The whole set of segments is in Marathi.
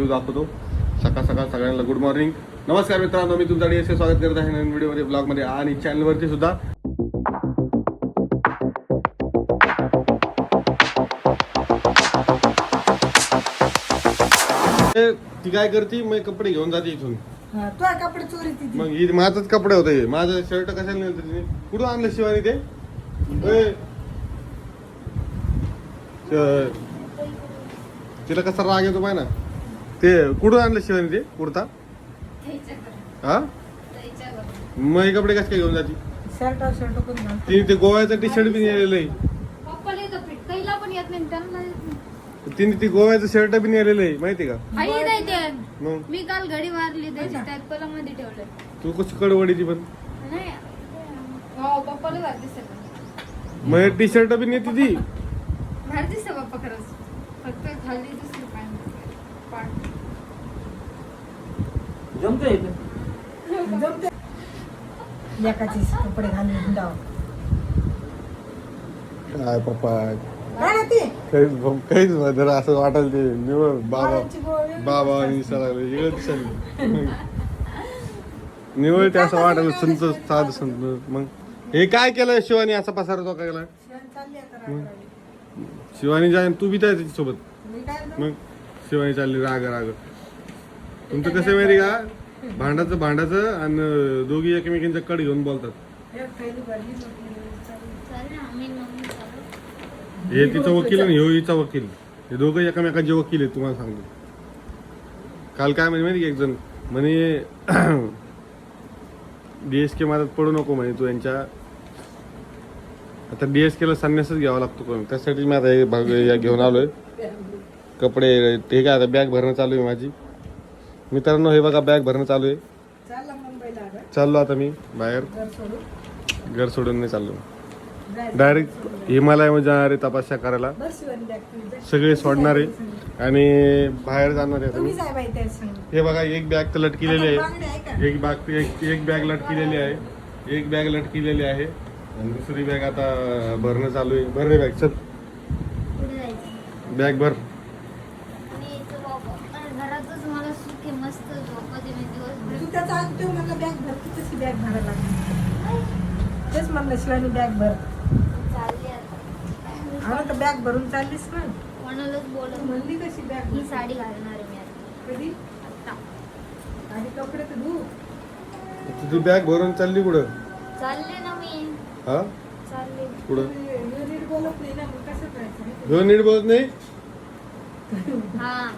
व्ह्यू दाखवतो. सकाळ सकाळ सगळ्यांना गुड मॉर्निंग नमस्कार मित्रांनो मी तुमचा डीएसके स्वागत करत आहे नवीन व्हिडिओमध्ये ब्लॉगमध्ये आणि चॅनलवरती सुद्धा. ते- काय करते? मग कपडे घेऊन जाते इथून. हा, तुझ्या कपडे चोरी ती मग ही माझाच कपडे होते. माझं शर्ट कशाला नेलं तिने? कुठून आणलं शिवानी ते? ए. तिला कसा राग येतो पाय ना ते कुठून आणलं शिवानी ते? कुर्ता? हा? मग हे कपडे कसे काय घेऊन जाते? शर्ट शर्ट करून घाल. तिने ते गोव्याचं टी शर्ट बी नेलेलं आहे. पप्पाला येतं पीठ कैला पण येत नाही त्यांना येत नाही. तिने ते गोव्याचं शर्ट बी नेलेलं आहे माहिती का? आई नाही ते. मग? मी काल घडी मारली त्याची त्यात पलामध्ये ठेवलं तू कशी कडवडीची पण? नाही हो पप्पाला भार दिसत मग टी शर्ट बी नेते ती? भार दिसत पप्पा खरंच. फक्त खाली पाठ जमतंय इथं. जमते. एकाचे कपडे घालून हिंडावं. काय पप्पा काहीच काहीच नाही जरा असं वाटेल ते निवड बाबा. बाबा आणि सगळं वेगळं दिसेल निवळ ते असं वाटायला संत साध संत मग हे काय केलं शिवानी असा पसारा तो काय केला. शिवानी जाय तू बी जाय त्याच्यासोबत मी काय म्हणतो? मग शिवानी चालली राग राग तुमचं कसं आहे माहिती का? भांडाचं भांडाचं आणि दोघी एकमेकींचा कड घेऊन बोलतात. हे तिचा वकील आणि ह्यो हिचा वकील. हे दोघं एकमेकांचे वकील आहेत तुम्हाला सांगतो. काल काय म्हणजे माहिती एक जण? म्हणे डीएस के मारात पडू नको म्हणे तू यांच्या. आता डीएस केला संन्यासच घ्यावा लागतो कोण? त्यासाठी मी आता हे भाग घेऊन आलोय. कपडे ते काय आता बॅग भरणं चालू आहे माझी. मित्रांनो हे बघा बॅग भरणं चालू आहे. चालला आता मी बाहेर. घर सोडून. नाही चाललो. डायरेक्ट हिमालयामध्ये जाणार आहे तपासण्या करायला. सगळे सोडणार आहे. आणि बाहेर जाणार आहे. हे बघा एक बॅग तर लटकिलेली आहे? एक बॅग एक एक बॅग लटकिलेली आहे. एक बॅग लटकिलेली आहे. आणि दुसरी बॅग आता भरणं चालू आहे. भर रे बॅग चल. बॅग भर आणि यायचं बाबा आणि घरातच मला सुखी मस्त झोपते मी त्याचा आज ठेव म्हणलं बॅग भर तू तशी बॅग भरायला लागली तेच म्हणलं शिवानी बॅग भर. चालली आता. तर बॅग भरून चाललीस ना. कोणालाच तू बोलत म्हणली कशी बॅग ही साडी घालणार आहे मी आता. कधी? आता. आणि कपडे तर धू. तुझी बॅग भरून चालली कुठं? चालले ना मी. हा? चालले. कुठं? ह्यो नीट बोलत नाही ना मग कसं करायचं ह्यो नीट बोलत नाही? हा.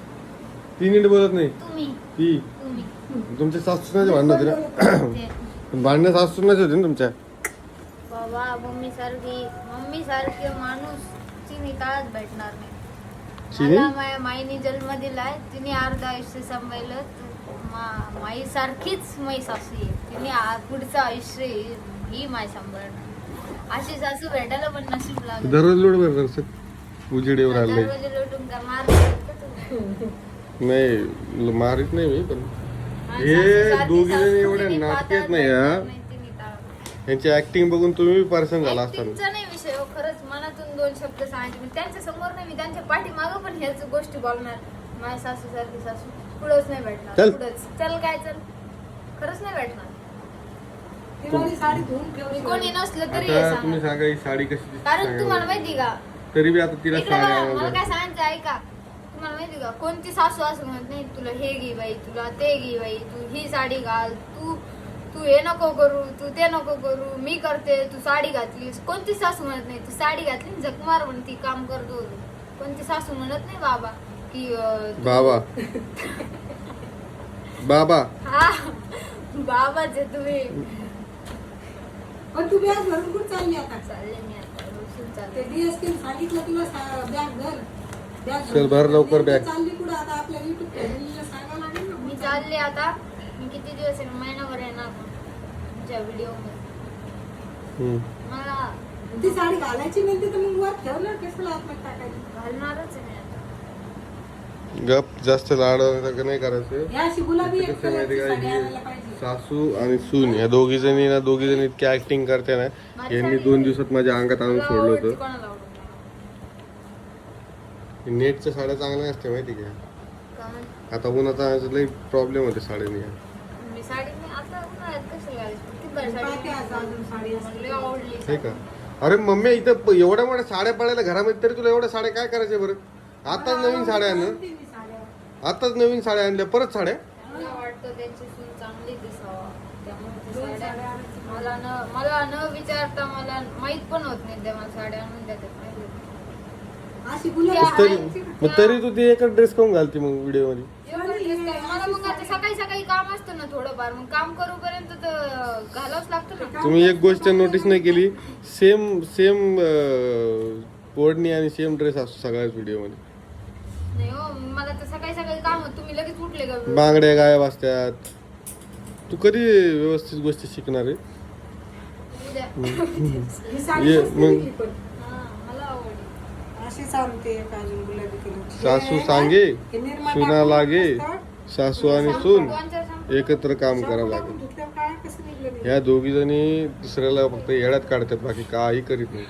ती नीट बोलत नाही? तुम्ही. ती? तुम्ही तुमच्या सासूनाचे भांडण होते ना भांडणं सासूनाचे होते ना तुमच्या? बाबा मम्मी सारखी मम्मी सारखे माणूस तिने काळच भेटणार नाही. चिनी? मला माझ्या माईने जन्म दिलाय तिने अर्ध आयुष्य सांभाळलं. तर मा- माई सारखीच मै सासू आहे. तिने आ- पुढचं आयुष्य ही माय सांभाळणार. अशी सासू भेटायला पण नशीब दररोज लोड लोटून का मार नाही मारित नाही मी पण हे दोघी जण नाटकेत नाही, हा? यांची ऍक्टिंग बघून तुम्ही पर्सन झाला असताना Actingचा नाही विषय हो खरंच मनातून दोन शब्द सांगायचे मी त्यांच्यासमोर नाही मी त्यांच्या पाठीमागं पण ह्याच गोष्टी बोलणार. माझ्या सासू सारखी सासू पुढंच नाही भेटणार चल. पुढंच. चल काय चल. खरंच नाही भेटणार. साडी धुवून कोणी नसलं तरी हे आता तुम्ही सांगा सांगा ही साडी कशी दिसते कारण तुम्हाला सांगा. माहिती का? तरी बी आता तिला इकडे बघा, मला सांगा काय सांगायचं ऐका तुम्हाला माहिती का? कोणती सासू असं म्हणत नाही तुला हे घे बाई तुला ते घे बाई तू ही साडी घाल तू तू हे नको करू तू ते नको करू मी करते तू साडी घातलीस. कोणती सासू म्हणत नाही तू साडी घातली जगमार म्हणती काम करतो कोणती सासू म्हणत नाही बाबा की बाबा. बाबा. हा बाबाच आहे तुम्ही. पण तू बॅग भरून कुठं चालली आता? चालले मी आता रोजून ते चालले डीएसपी सांगितलं तुला बॅग बॅग चल, भर लवकर बॅग. चालली कुठं? आता आपल्या युट्यूब फॅमिलीला सांगावं लागेल ना. मी चालले आता. मी किती दिवस आहे महिनाभर येणार तुमच्या व्हिडिओमध्ये. मला ती साडी घालायची म्हणते तर मग वर ठेव ना. कशाला आतमध्ये टाकायची घालणारच आहे मी आता. गप जास्त लाड नाही करायचं. या अशी गुलाबी ते एक कसं माहिती कलरची का साडी ही आणायला पाहिजे. सासू आणि सून या दोघी जणी ना दोघी जणी इतक्या ऍक्टिंग करते ना. यांनी दोन दिवसात माझ्या अंगात आणून सोडलं होतं. नेटच्या साड्या चांगल्या असते माहिती का? आता उन्हाचा लई प्रॉब्लेम होते साडीने मी साडी आता उन्हाळ्यात घालायचं? हे का? अरे मम्मी इथं एवढ्या मोठ्या साड्या पडायला घरामध्ये तरी तुला एवढ्या साड्या काय करायच्या बरं? आताच नवीन साड्या साड्या. आताच नवीन साड्या आणल्या. परत साड्या? मला न विचारता मला माहीत पण होत नाही त्या मला साड्या आणून देतात. अशी गुलाबी तरी? मग तरी तू ते एकच ड्रेस काऊन घालते मग व्हिडिओमध्ये एवढं dress काय? मला मग आता सकाळी सकाळी काम असतं ना थोडंफार. मग काम करूपर्यंत तर घालावंच लागतं ना. तुम्ही एक गोष्ट नोटीस नाही केली सेम सेम ओढणी आणि सेम ड्रेस असतो सगळ्याच व्हिडिओमध्ये नाही हो मला तर सकाळी सकाळी काम होत. तुम्ही लगेच उठले का? बांगड्या गायब असतात. तू कधी व्यवस्थित गोष्टी शिकणार आहे? उद्या. ये, मग- निघली पण. हा, मला आवडली अशीच आणते एक अजून गुलाबी कलरची. सासू हे सांगे हे सुना लागे. सासू आणि सून एकत्र काम करावं लागेल काय कसं निघलं? ह्या दोघी जणी दुसऱ्याला फक्त येड्यात काढतात बाकी काही करीत नाही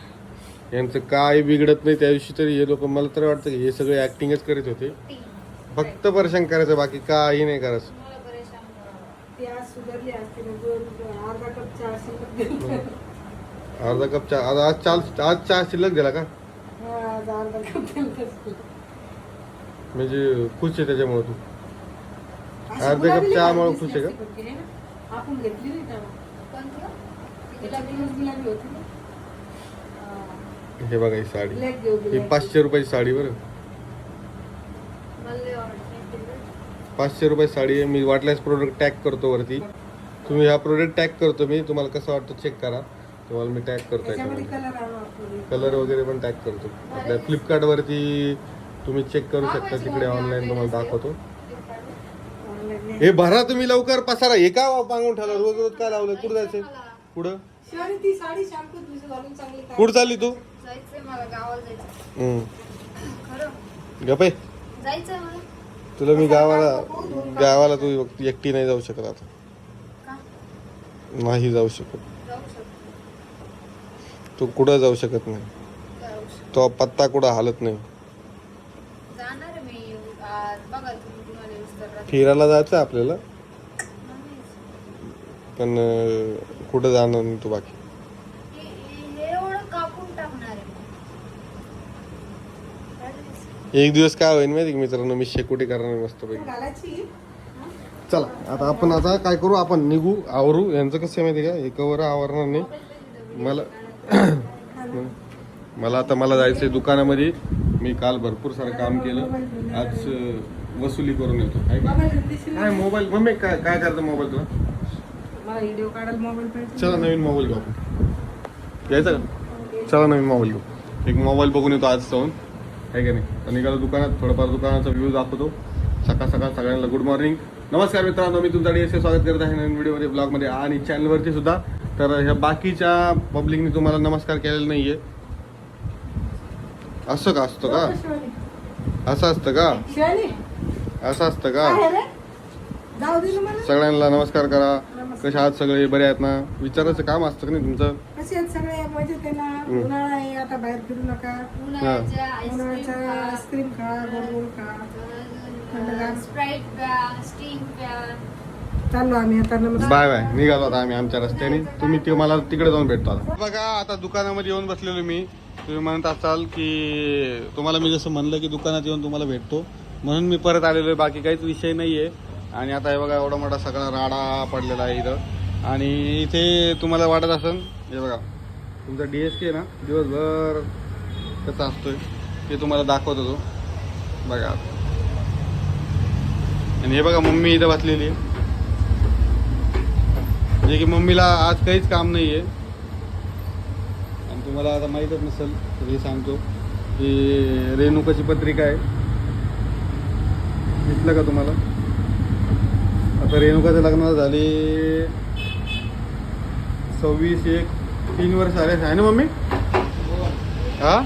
यांचं काही बिघडत नाही त्या दिवशी तरी हे लोक मला तर वाटतं की हे सगळे ऍक्टिंगच करीत होते. फक्त परेशान करायचं बाकी काही नाही करायचं मला परेशान करावं. ती आज सुधारली असते ना दोन अर्धा कप चहा शिल्लक दिला. अर्धा कप चहा आज आज चाल आज चहा शिल्लक दिला का हा, आज अर्धा कप दिला असते. म्हणजे खुश आहे त्याच्यामुळे तू अर्धा कप चहामुळे खुश आहे का? है? आपण घेतली नाही हो? बघा ही साडी ही पाचशे रुपयाची साडी बरं. पाचशे रुपये साडी आहे मी वाटल्यास प्रोडक्ट टॅग करतो वरती तुम्ही हा प्रोडक्ट टॅग करतो मी तुम्हाला कसं वाटतं चेक करा तुम्हाला मी टॅग करतो त्याच्यामध्ये याच्यामध्ये कलर वगैरे पण टॅग करतो. आपल्या फ्लिपकार्ट वरती तुम्ही चेक करू शकता तिकडे ऑनलाईन तुम्हाला दाखवतो. हे भरा तुम्ही लवकर पसारा. हे का पांगून ठेवला? रोज रोज काय लावलं? कुठं जायचंय? पुढं शिवानी ती साडी शॅम्पू भिजू घालून चांगली काय कुठं चालली तू? जायचंय मला गावाला जायचं हम्म. खरं? गपे जायचंय मला. तुला मी गावाला गावाला तू एकटी नाही जाऊ शकत आता. का? नाही जाऊ शकतो. तू कुठं जाऊ शकत नाही? जाऊ तो पत्ता कुठं हालत नाही. जाणार आहे मी. आज बघा तुम्ही तुम्हाला यूज करा फिरायला जायचं आपल्याला? पण अं, कुठं जाणार नाही तू बाकी? हे एवढं कापून टाकणार आहे. एक दिवस काय होईल माहिती का मित्रांनो? मी शेकोटी करणार मस्त पैकी. घालायची? चला आता आपण आता काय करू? आपण निघू आवरू. यांचं कसं आहे माहिती का? हे कवर आवरणार नाही. मला मला आता मला जायचंय दुकानामध्ये. मी काल भरपूर सारं काम केलं. आज वसुली करून येतो. काय? मोबाईल घेतलीशी काय मोबाईल. मम्मी काय काय करतं मोबाईल तुला? व्हिडिओ मोबाईल चला नवीन मोबाईल घेऊ आपण. यायचं का? चला नवीन मोबाईल घेऊ. एक मोबाईल बघून येतो आज जाऊन. आहे का नाही? तर निघालो दुकानात. थोडंफार दुकानाचा व्ह्यू दाखवतो. सकाळ सकाळ सगळ्यांना गुड मॉर्निंग नमस्कार मित्रांनो. मी तुमचा डी स्वागत करत आहे नवीन व्हिडिओमध्ये ब्लॉगमध्ये आणि चॅनलवरती सुद्धा. तर ह्या बाकीच्या पब्लिकने तुम्हाला नमस्कार केलेला नाहीये. असं का असतं का? असं असतं का? असं असतं का? सगळ्यांना नमस्कार करा. कशा आहात सगळे? बरे आहेत ना? विचारायचं काम असतं का नाही तुमचं? कसे आहेत सगळे? मजेत आहे ना? उन्हाळा आहे आता बाहेर फिरू नका. उन्हाळ्याचा आईस्क्रीम खा. गोड गोड खा. स्प्राईट प्या स्टिंग प्या चाललो आम्ही आता नमस्कार. बाय बाय निघालो आता आम्ही आमच्या रस्त्याने. तुम्ही ते मला तिकडे जाऊन भेटतो आता. बघा आता दुकानामध्ये येऊन बसलेलो मी. तुम्ही म्हणत असाल की तुम्हाला मी जसं म्हणलं की दुकानात येऊन तुम्हाला भेटतो. म्हणून मी परत आलेलो आहे. बाकी काहीच विषय नाही आहे आणि आता हे बघा एवढा मोठा सगळा राडा पडलेला आहे इथं. आणि इथे तुम्हाला वाटत असेल हे बघा तुमचा डी एस के ना दिवसभर कसा असतोय. ते तुम्हाला दाखवत होतो बघा. आणि हे बघा मम्मी इथं बसलेली आहे. म्हणजे की मम्मीला आज काहीच काम नाही आहे आणि तुम्हाला आता माहीतच नसेल तरी सांगतो की रेणुकाची पत्रिका आहे. दिसलं का तुम्हाला? आता रेणुकाचं लग्न झाले सव्वीस एक तीन वर्ष झाले आहे ना मम्मी? हा?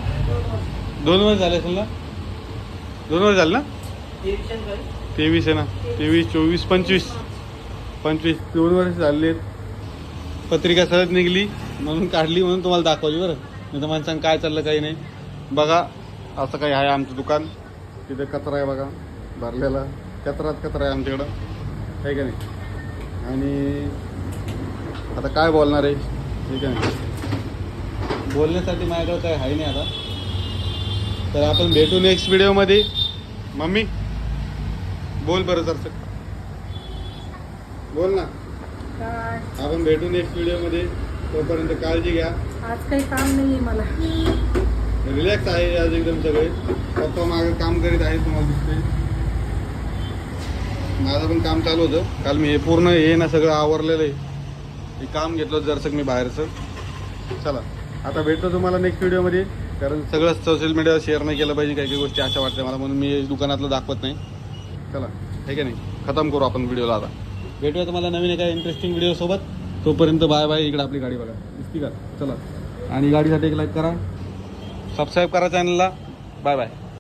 दोन वर्ष झाले असेल ना? दोन वर्ष झाले ना? तेवीस आहे ना? तेवीस चोवीस पंचवीस. पंचवीस दोन वर्ष झाले पत्रिका सहज निघली म्हणून काढली म्हणून तुम्हाला दाखवली बरं. नाही तर माणसांना काय चाललं काही नाही. बघा असं काही आहे आमचं दुकान. तिथे कचरा आहे बघा भरलेला. कचराच कचरा आहे आमच्याकडं. आहे का नाही? आणि आता काय बोलणार आहे? ठीक आहे बोलण्यासाठी माझ्याकडं काय आहे नाही आता. तर आपण भेटू नेक्स्ट व्हिडिओमध्ये मम्मी बोल बरं सर बोल ना. आपण भेटू नेक्स्ट व्हिडिओमध्ये तोपर्यंत काळजी घ्या. आज काही काम नाही आहे मला. रिलॅक्स आहे आज एकदम सगळे. पप्पा मागं काम करीत आहे तुम्हाला दिसते माझं पण काम चालू होतं. काल मी हे पूर्ण हे ना सगळं आवरलेलं आहे. हे काम घेतलं जरसं मी बाहेरचं. चला आता भेटतो तुम्हाला नेक्स्ट व्हिडिओमध्ये कारण सगळं सोशल मीडियावर शेअर नाही केलं पाहिजे काही काही गोष्टी अशा वाटल्या मला. म्हणून मी दुकानातलं दाखवत नाही. चला ठीक आहे नाही? खतम करू आपण व्हिडिओला आता. भेटूया तुम्हाला नवीन एका इंटरेस्टिंग व्हिडिओसोबत तोपर्यंत बाय बाय इकडे आपली गाडी बघा. दिसती का? चला. आणि गाडीसाठी एक लाईक करा. सबस्क्राईब करा चॅनलला बाय बाय